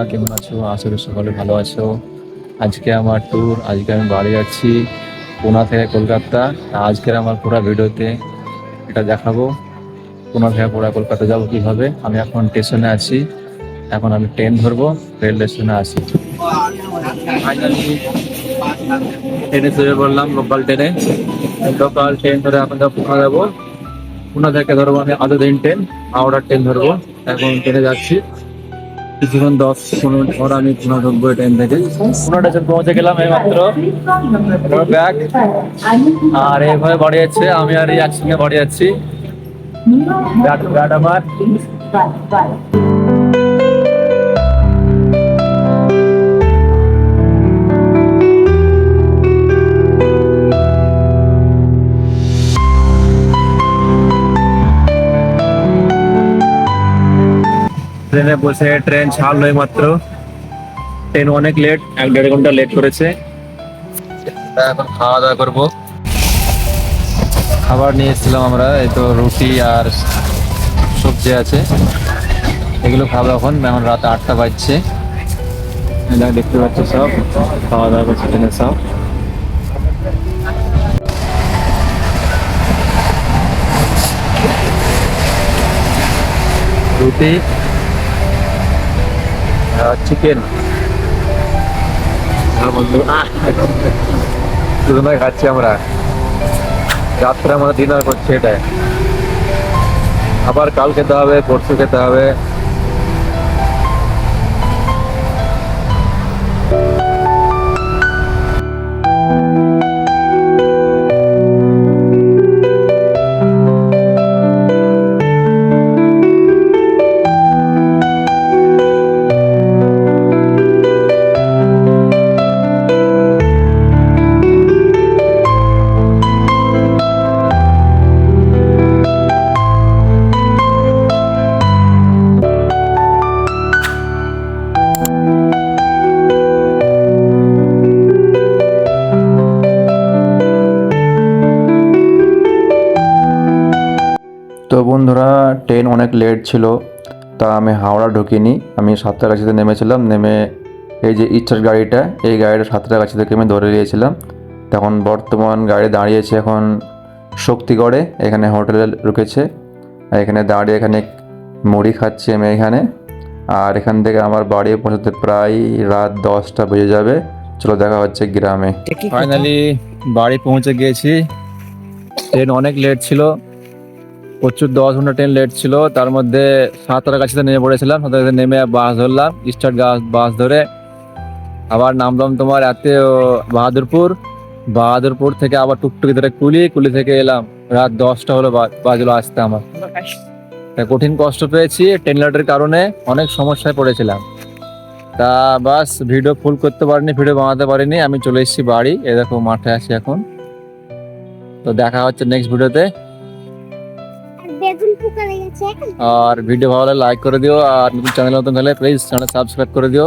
আশা করি সকলে ভালো আছো। আজকে আমার ট্যুর আজকে আমি বাড়ি যাচ্ছি পুনা থেকে কলকাতা। আজকের আমার পুরো ভিডিওতে এটা দেখাবো। পুনা থেকে পুরা কলকাতা যাব কীভাবে? আমি এখন স্টেশনে আছি। এখন আমি ট্রেন ধরবো রেল স্টেশনে আছি। ট্রেনে চড়ে পড়লাম লোকাল ট্রেনে লোকাল ট্রেন ধরে এখন পুনা যাব। পুনা থেকে ধরবো আমি আধা দিন ট্রেন হাওড়ার ট্রেন ধরবো। এখন ট্রেনে যাচ্ছি। কিছুক্ষণ দশ, পনেরো পর আমি পুনা ঢুকবো ট্রেন থেকে। স্টেশন পৌঁছে গেলাম এই মাত্র ব্যাগ আর এইভাবে বাড়ি যাচ্ছে, আমি আর এই একসঙ্গে বাড়ি যাচ্ছি। ব্যাট ব্যাট আমার। ট্রেনে বসে, ট্রেন ছাড়লো মাত্র ট্রেন অনেক লেট এক দেড় ঘণ্টা লেট করেছে। এখন খাওয়া দাওয়া করব। খাবার নিয়ে এসেছিলাম আমরা, এই তো রুটি আর সবজি আছে। এগুলো খাব এখন এখন রাত আটটা বাজছে। দেখতে পাচ্ছ সব, খাওয়া দাওয়া করছে ট্রেনে সব। রুটি চিকেন দুজনে খাচ্ছি আমরা। রাত্রে আমরা ডিনার করছি এটা আবার কাল খেতে হবে পরশু খেতে হবে। তো বন্ধুরা ট্রেন অনেক লেট ছিল তা আমি হাওড়া ঢুকিনি। আমি সাতটাগাছিতে নেমেছিলাম নেমে এই যে ইচ্ছার গাড়িটা এই গাড়িটা সাতটাগাছি থেকে আমি ধরে নিয়েছিলাম। তখন বর্তমান গাড়ি দাঁড়িয়েছে এখন শক্তিগড়ে এখানে হোটেলে রুকেছে এখানে দাঁড়িয়ে এখানে মুড়ি খাচ্ছি আমি এখানে। আর এখান থেকে আমার বাড়ি পৌঁছতে প্রায় রাত দশটা বেজে যাবে। চলো দেখা হচ্ছে গ্রামে। ফাইনালি বাড়ি পৌঁছে গিয়েছি ট্রেন অনেক লেট ছিল। প্রচুর দশ ঘণ্টা ট্রেন লেট ছিল। তার মধ্যে সাতটার কাছে নেমে পড়েছিলাম। সাতটা কাছে নেমে বাস ধরলাম। স্টার্ট বাস ধরে আবার নামলাম তোমার এতে বাহাদুরপুর। বাহাদুরপুর থেকে আবার টুকটুকি ধরে কুলি। কুলি থেকে এলাম। রাত দশটা হলো বাজলো আসতে আমার। কঠিন কষ্ট পেয়েছি ট্রেন লেটের কারণে। অনেক সমস্যায় পড়েছিলাম। তা বাস ভিডিও ফুল করতে পারিনি ভিডিও বানাতে পারিনি। আমি চলে এসেছি বাড়ি। এ দেখো মাঠে আছি এখন। তো দেখা হচ্ছে নেক্সট ভিডিওতে বেগুন পোকা লেগেছে। আর ভিডিও ভালো লাগলে লাইক করে দিও, আর নতুন চ্যানেল নতুন হলে প্লিজ চ্যানেল সাবস্ক্রাইব করে দিও।